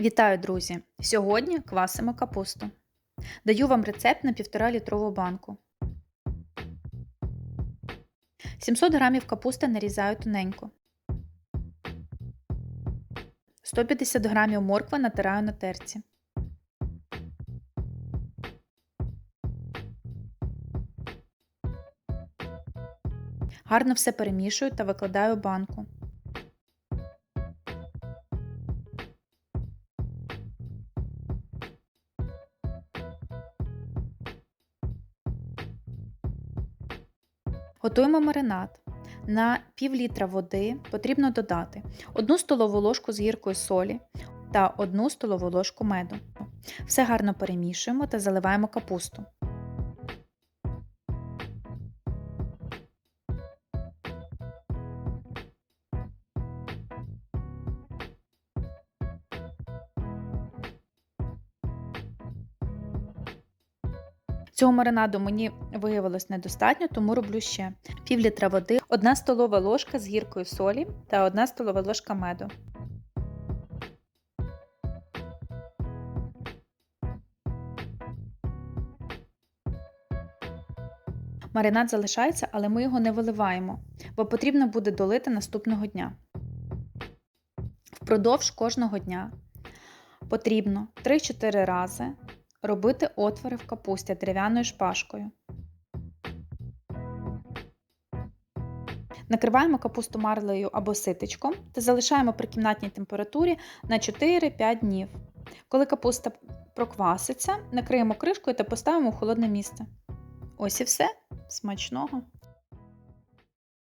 Вітаю, друзі! Сьогодні квасимо капусту. Даю вам рецепт на 1,5 літрову банку. 700 г капусти нарізаю тоненько. 150 г моркви натираю на терці. Гарно все перемішую та викладаю банку. Готуємо маринад. На пів літра води потрібно додати 1 столову ложку з гіркою солі та 1 столову ложку меду. Все гарно перемішуємо та заливаємо капусту. Цього маринаду мені виявилось недостатньо, тому роблю ще пів літра води, 1 столова ложка з гіркою солі та 1 столова ложка меду. Маринад залишається, але ми його не виливаємо, бо потрібно буде долити наступного дня. Впродовж кожного дня потрібно 3-4 рази робити отвори в капусті дерев'яною шпажкою. Накриваємо капусту марлею або ситечком та залишаємо при кімнатній температурі на 4-5 днів. Коли капуста прокваситься, накриємо кришкою та поставимо в холодне місце. Ось і все. Смачного!